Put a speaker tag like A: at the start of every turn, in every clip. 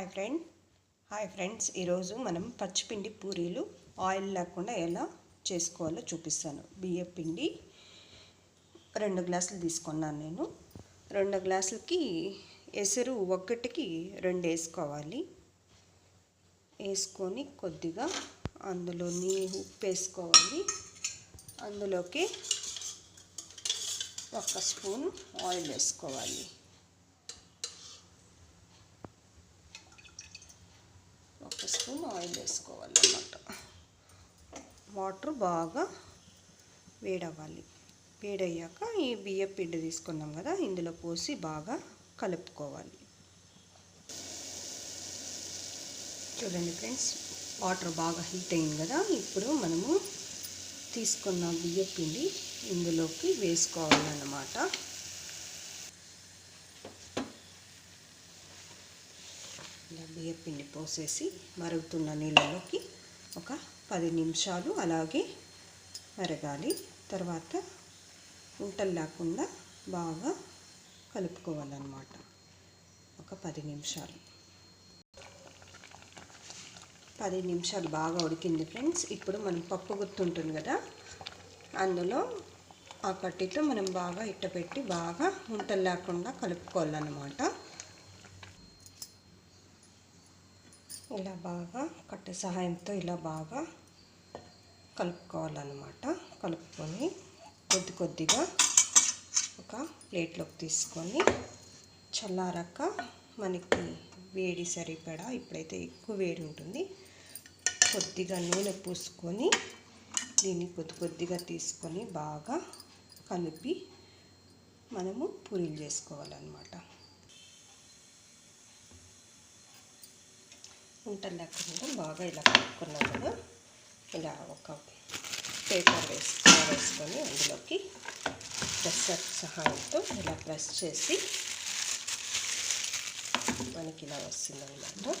A: Hi friend. Hi friends ఈరోజు మనం పచ్చిపిండి పూరీలు ఆయిల్ లేకుండా ఎలా చేసుకోవాలో చూపిస్తాను. బియ్య పిండి రెండు గ్లాసులు తీసుకున్నాను నేను. రెండు గ్లాసులకి ఎసరు ఒక్కటికి రెండు వేసుకోవాలి. వేసుకొని కొద్దిగా అందులోని ఉప్పు వేసుకోవాలి. అందులోకి ఒక స్పూన్ ఆయిల్ వేసుకోవాలి ఒక స్పూన్ ఆయిల్ వేసుకోవాలన్నమాట. వాటర్ బాగా వేడవ్వాలి. వేడయ్యాక ఈ బియ్య పిండి తీసుకున్నాం కదా ఇందులో పోసి బాగా కలుపుకోవాలి. చూడండి ఫ్రెండ్స్ వాటర్ బాగా హీట్ అయింది కదా ఇప్పుడు మనము తీసుకున్న బియ్య పిండి ఇందులోకి వేసుకోవాలన్నమాట. ఇలా పోసేసి మరుగుతున్న నీళ్ళలోకి ఒక పది నిమిషాలు అలాగే మరగాలి. తర్వాత ఉంటలు లేకుండా బాగా కలుపుకోవాలన్నమాట. ఒక పది నిమిషాలు. పది నిమిషాలు బాగా ఉడికింది ఫ్రెండ్స్. ఇప్పుడు మనం పప్పు గుర్తుంటుంది కదా? అందులో ఆ కట్టితో మనం బాగా ఇట్టపెట్టి బాగా ఉంటలు లేకుండా కలుపుకోవాలన్నమాట. ఇలా బాగా కట్టె సహాయంతో ఇలా బాగా కలుపుకోవాలన్నమాట. కలుపుకొని కొద్ది కొద్దిగా ఒక ప్లేట్లోకి తీసుకొని చల్లారాక మనకి వేడి సరిపడా ఇప్పుడైతే ఎక్కువ వేడి ఉంటుంది కొద్దిగా నూనె పూసుకొని దీన్ని కొద్ది కొద్దిగా తీసుకొని బాగా కలిపి మనము పూరీలు చేసుకోవాలన్నమాట. ఉంటలు లేకుండా బాగా ఇలా కలుపుకున్నాం కదా. ఇలా ఒక పేపర్ వేసి వేసుకొని అందులోకి ప్రెస్సర్ సహాయంతో ఇలా ప్రెస్ చేసి మనకి ఇలా వస్తుందన్నమాట.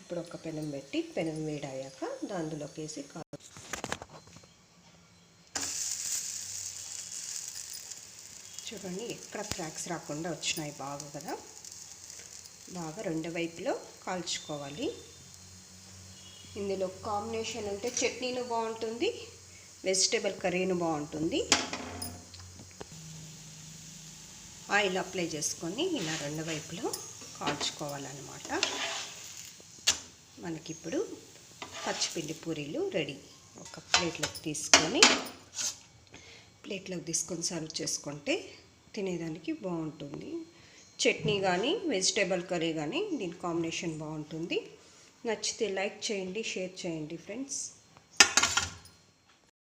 A: ఇప్పుడు ఒక పెనం పెట్టి పెనం వేడయ్యాక దానిలోకి వేసి కా చూడండి ఎక్కడ క్రాక్స్ రాకుండా వచ్చినాయి బాగా కదా. బాగా రెండు వైపులో కాల్చుకోవాలి. ఇందులో కాంబినేషన్ అంటే చట్నీను బాగుంటుంది వెజిటేబుల్ కర్రీను బాగుంటుంది. ఆయిల్ అప్లై చేసుకొని ఇలా రెండు వైపులో కాల్చుకోవాలన్నమాట. మనకిప్పుడు పచ్చిపిండి పూరీలు రెడీ. ఒక ప్లేట్లోకి తీసుకొని ప్లేట్లోకి తీసుకొని సర్వ్ చేసుకుంటే తినేదానికి బాగుంటుంది. చట్నీ కానీ వెజిటేబుల్ కర్రీ కానీ దీని కాంబినేషన్ బాగుంటుంది. నచ్చితే లైక్ చేయండి షేర్ చేయండి ఫ్రెండ్స్.